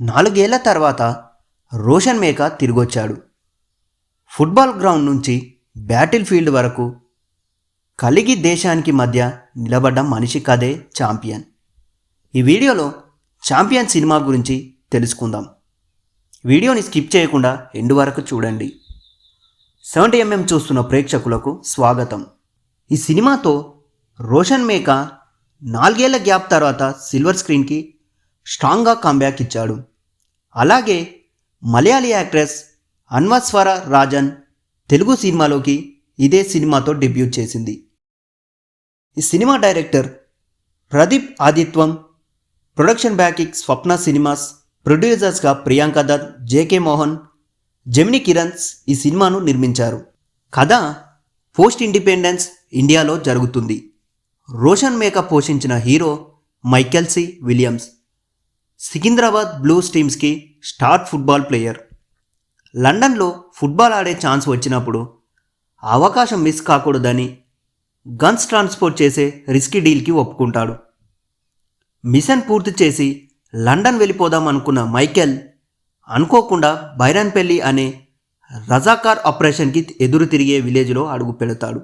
నాలుగేళ్ళ తర్వాత రోషన్ మేకా తిరిగొచ్చాడు. ఫుట్బాల్ గ్రౌండ్ నుంచి బ్యాటిల్ ఫీల్డ్ వరకు కలిగి దేశానికి మధ్య నిలబడ్డ మనిషి కథే ఛాంపియన్. ఈ వీడియోలో ఛాంపియన్ సినిమా గురించి తెలుసుకుందాం. వీడియోని స్కిప్ చేయకుండా ఎండు వరకు చూడండి. సెవెంటీ ఎంఎం చూస్తున్న ప్రేక్షకులకు స్వాగతం. ఈ సినిమాతో రోషన్ మేకా నాలుగేళ్ళ గ్యాప్ తర్వాత సిల్వర్ స్క్రీన్కి స్ట్రాంగ్గా కంబ్యాక్ ఇచ్చాడు. అలాగే మలయాళీ యాక్ట్రెస్ అన్వస్వర రాజన్ తెలుగు సినిమాలోకి ఇదే సినిమాతో డెబ్యూ చేసింది. ఈ cinema director Pradeep Advaitham production backing Swapna cinemas ప్రొడ్యూసర్స్గా Priyanka Dutt J K Mohan Gemini Kiran's ఈ సినిమాను నిర్మించారు. కథ పోస్ట్ ఇండిపెండెన్స్ ఇండియాలో జరుగుతుంది. రోషన్ మేకప్ పోషించిన హీరో మైకెల్సీ విలియమ్స్. సికింద్రాబాద్ బ్లూస్ టీమ్స్కి స్టార్ ఫుట్బాల్ ప్లేయర్. లండన్లో ఫుట్బాల్ ఆడే ఛాన్స్ వచ్చినప్పుడు అవకాశం మిస్ కాకూడదని గన్స్ ట్రాన్స్పోర్ట్ చేసే రిస్కీ డీల్కి ఒప్పుకుంటాడు. మిషన్ పూర్తి చేసి లండన్ వెళ్ళిపోదాం అనుకున్న మైకెల్ అనుకోకుండా బైరన్పల్లి అనే రజాకార్ ఆపరేషన్కి ఎదురు తిరిగే విలేజ్లో అడుగు పెడతాడు.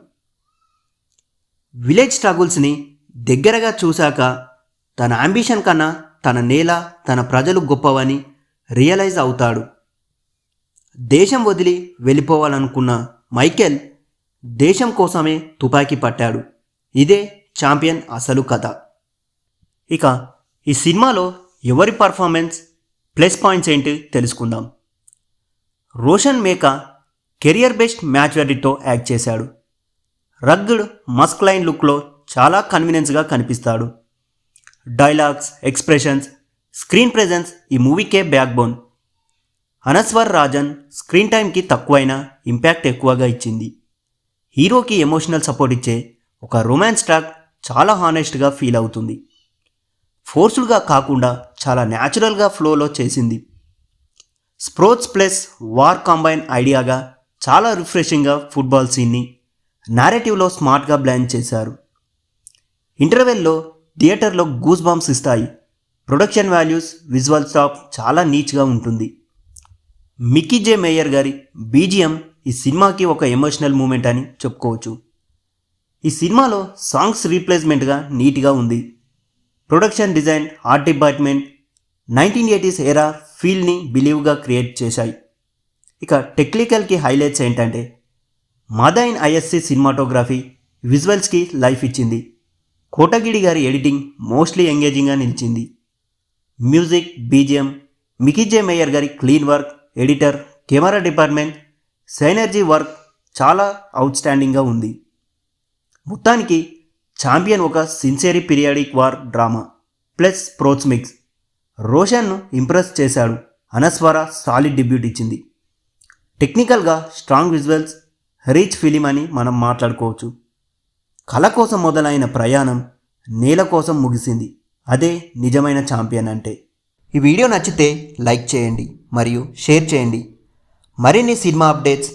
విలేజ్ స్ట్రగుల్స్ని దగ్గరగా చూశాక తన అంబిషన్ కన్నా తన నేల తన ప్రజలు గొప్పవని రియలైజ్ అవుతాడు. దేశం వదిలి వెళ్ళిపోవాలనుకున్న మైకెల్ దేశం కోసమే తుపాకీ పట్టాడు. ఇదే ఛాంపియన్ అసలు కథ. ఇక ఈ సినిమాలో ఎవరి పర్ఫార్మెన్స్ ప్లస్ పాయింట్స్ ఏంటి తెలుసుకుందాం. Roshan Meka career best match రెడీతో యాక్ట్ చేశాడు. రగ్డ్ మస్క్లైన్ లుక్లో చాలా కన్వీనియన్స్గా కనిపిస్తాడు. డైలాగ్స్ ఎక్స్ప్రెషన్స్ స్క్రీన్ ప్రెజెన్స్ ఈ మూవీకే backbone Anaswara Rajan screen టైంకి తక్కువైనా ఇంపాక్ట్ ఎక్కువగా ఇచ్చింది. హీరోకి ఎమోషనల్ సపోర్ట్ ఇచ్చే ఒక రొమాన్స్ ట్రాక్ చాలా హానెస్ట్గా ఫీల్ అవుతుంది. ఫోర్స్డ్గా కాకుండా చాలా న్యాచురల్గా ఫ్లోలో చేసింది. స్ప్రోట్స్ ప్లస్ వార్ కాంబైన్ ఐడియాగా చాలా రిఫ్రెషింగ్గా ఫుట్బాల్ సీన్ని నారేటివ్లో స్మార్ట్గా బ్లాండ్ చేశారు. ఇంటర్వెల్లో థియేటర్లో గూస్ బాంబ్స్ ఇస్తాయి. ప్రొడక్షన్ వాల్యూస్ విజువల్ స్టాప్ చాలా నీచ్గా ఉంటుంది. మిక్కీ జే మేయర్ గారి బీజిఎం ఈ సినిమాకి ఒక ఎమోషనల్ మూమెంట్ అని చెప్పుకోవచ్చు. ఈ సినిమాలో సాంగ్స్ రీప్లేస్మెంట్గా నీట్గా ఉంది. Production design art department nineteen eighties era ఫీల్ని బిలీవ్గా క్రియేట్ చేశాయి. ఇక టెక్నికల్కి హైలైట్స్ ఏంటంటే మదైన్ ఐఎస్సి సినిమాటోగ్రఫీ విజువల్స్కి లైఫ్ ఇచ్చింది. కోటగిడి గారి ఎడిటింగ్ మోస్ట్లీ ఎంగేజింగ్గా నిలిచింది. మ్యూజిక్ బీజిఎం మికిజే మేయర్ గారి clean work editor camera department synergy work చాలా అవుట్స్టాండింగ్గా ఉంది. మొత్తానికి ఛాంపియన్ ఒక sincerely periodic war drama plus ప్రోత్స్ mix. రోషన్ను ఇంప్రెస్ చేశాడు అనస్వర సాలిడ్ డెబ్యూట్ ఇచ్చింది. టెక్నికల్గా స్ట్రాంగ్ విజువల్స్ రీచ్ ఫిలిం అని మనం మాట్లాడుకోవచ్చు. కళ కోసం మొదలైన ప్రయాణం నేల కోసం ముగిసింది. అదే నిజమైన ఛాంపియన్ అంటే. ఈ వీడియో నచ్చితే లైక్ చేయండి మరియు షేర్ చేయండి. మరిన్ని సినిమా అప్డేట్స్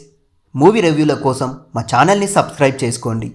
మూవీ రివ్యూల కోసం మా ఛానల్ని సబ్స్క్రైబ్ చేసుకోండి.